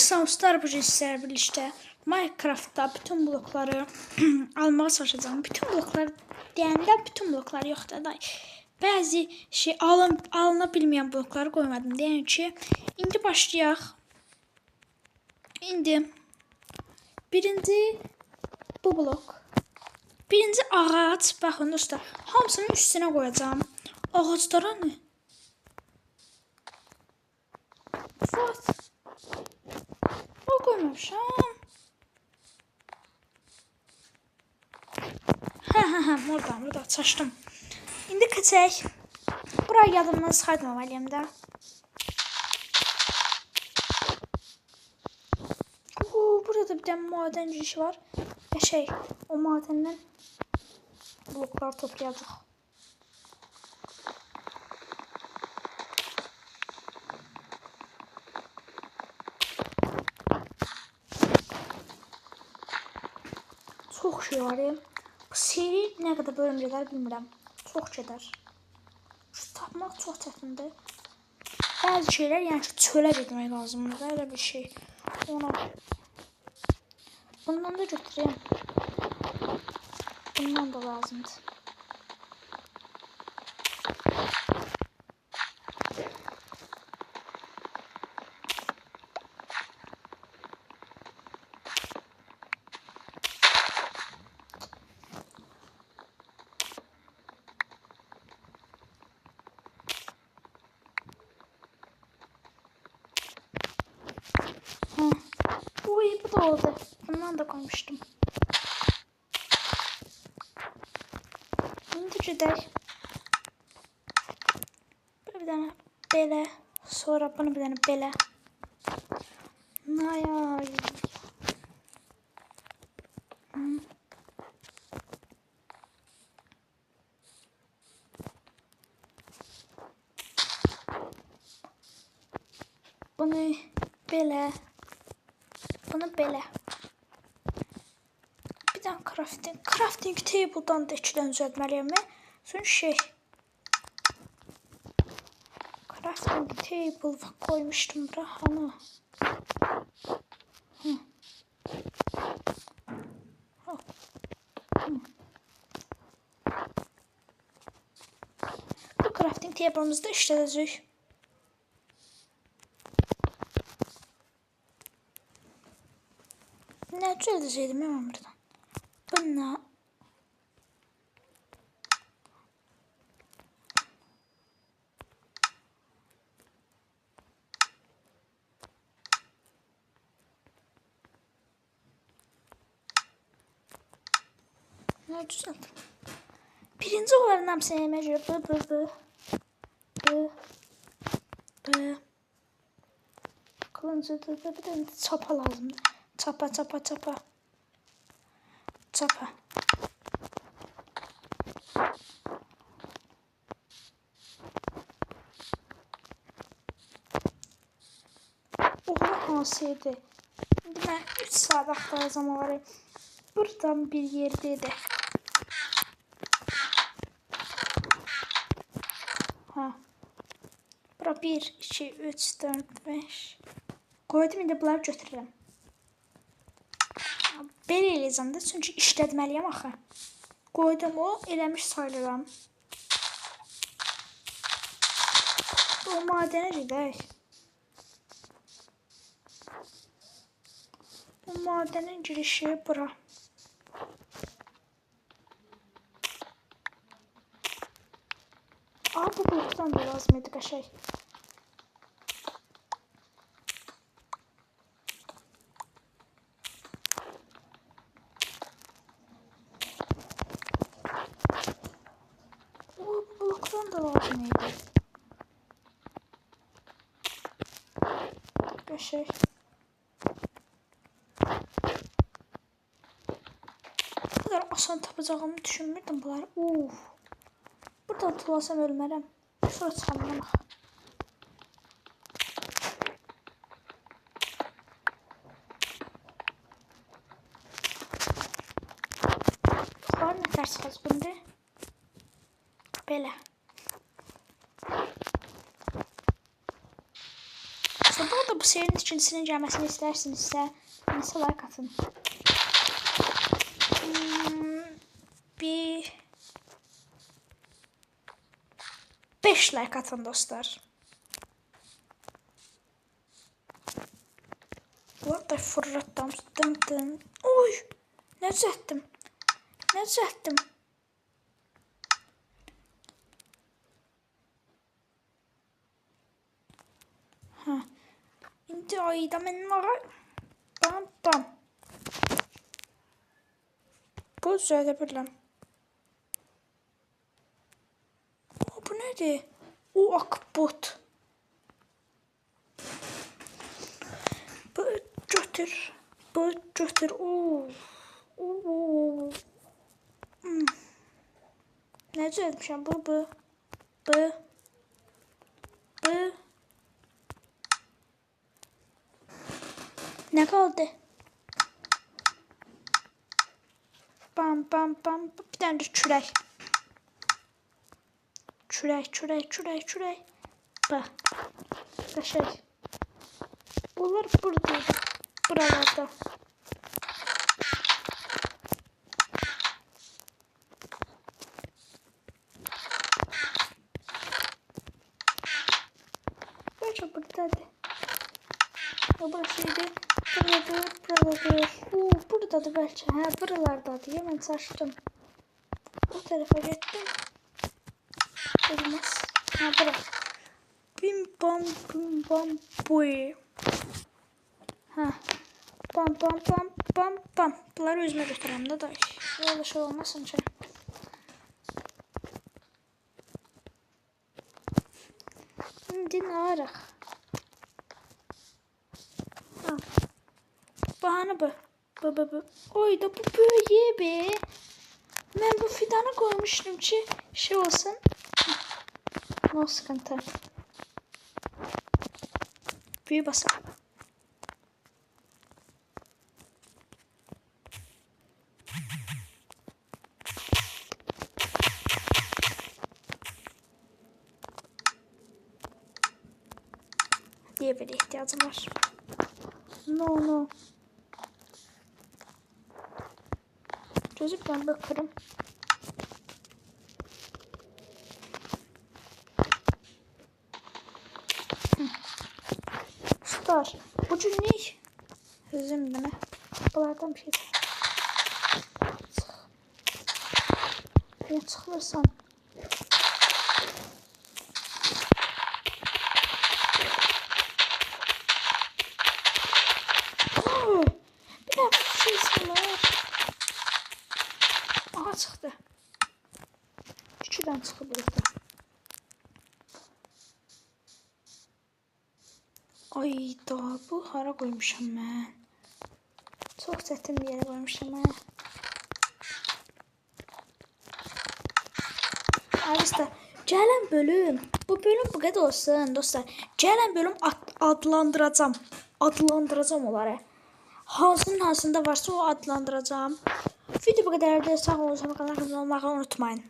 Sauslar bu sizlərlə birlikdə Minecraftda bütün blokları almağa çalışacağım. Bütün bloklar deyəndə bütün bloklar yoxdur da. Bəzi şey alın, alına bilməyən blokları qoymadım. Deyən ki, indi başlayaq. İndi birinci bu blok. Birinci ağac, baxın dostlar, hamısını üstünə qoyacağam. Ağaclara nə? What? Hə, hə, buradan, burada çaşdım. İndi keçək. Bura yadımdan çıxartmamalıyım da. Burada bir tane maden girişi var. Ya şey, o madenden bloklar toplayacaq. Çox şey var. ya. Bu seri nə qədər bölüm gedər bilmirəm. Çox gedər. Şu tapmaq çox çətindir. Bəzi şeylər yəni ki, çölə getmək lazımdır. Elə bir şey. Ona Bundan da götüreyim. Bundan da lazımdır. Hı. Uy bu da oldu. Bundan da koymuştum. Gidelim. Böyle bir tane bele. Sonra bunu bir tane bele. Naya. Hı. Bunu belə. Bunu belə. Bir dənə crafting. Crafting table-dan da ikidən düzəltməliyəm mən. Sonra şey. Crafting table koymuştum bura. Hani. Bu crafting table'ımızda işlədəcək. Ne düzelteceydim hemen buradan. Ne düzelttim? Birinci hamısını yeməyə görə bu, bu, bu, bu, bu. Kılıncı da bir tane çapa lazımdır. Çapa çapa çapa. Çapa. Oha? Şimdi ben 3 saat aktaracağım var. Buradan bir yerdeydi. Ha. Bura 1, 2, 3, 4, 5. Koydum indi bunları götürürəm. Belə eləyəcəm də, çünki işlətməliyəm axı. Qoydum o, eləmiş sayılıram. O madənə gedək. O madenin girişi bura. Aa bu bloktan da lazım idi qəşəng. Oo, bu bloktan da lazım idi. Qəşəng. Bu kadar asan tapacağımı düşünmürdüm bunları. Uf. Buradan tulasam ölmərəm. Sonra çıxamam axı. Var nə tərs? Belə. Sonra Bu serinin ikincisinin gelmesini istersinizsə nəsə like atın. Hmm, bir 5 like atın dostlar. Bu arada fırlattım. Dın dın. Oy! Ne düzelttim? Ne düzelttim? Ha. Var. Bam bam. Bu düzəldə bilirəm. O, bu nədir? O akbot. Bu götür. Bu götür. Oo. Oo. Hmm. Düzəltmişəm? Bu, bu. Bu. Bu. Nə qaldı? Bam bam bam. Bir dənə də kürək. Kürək, kürək, kürək, kürək. Bax. Qəşəng. Bunlar burada. Buralarda. Bence buradadır. O burasıydı. Buradadır, buradadır. Oo, buradadır belki. Ha, buralardadır. Hemen çaşdım. Bu tarafa gittim. Olmaz. Ha, bura. Bim bam bim bam boy. Ha. Bam bam bam bam bam. Bunları özüme götürəm də day. Öyle şey olmasın ki. İndi nə araq? Bahane bu. Bu bu bu. Oy da bu böyle be. Ben bu fidanı koymuştum ki şey olsun. No sıkıntı. Büyü basalım. diye bir ihtiyacım var. No no. Ben bakarım. Star. Ucu ne? Hızım bana. Bunlardan bir şey. Ya çıkırsan. Oo, Bir dakika bir şey var. Aha çıktı. Üçüden çıktı burada. Ay da bu hara koymuşam ben. Çok çətin bir yere koymuşam ben. Arkadaşlar gələn bölüm bu bölüm bu qədər olsun dostlar. Gələn bölüm ad adlandıracağım. Adlandıracağım onları. Hansının hansında varsa o adlandıracağım. Video bu qədərdir. Sağ olun. Sonra kanalımıza olmağı unutmayın.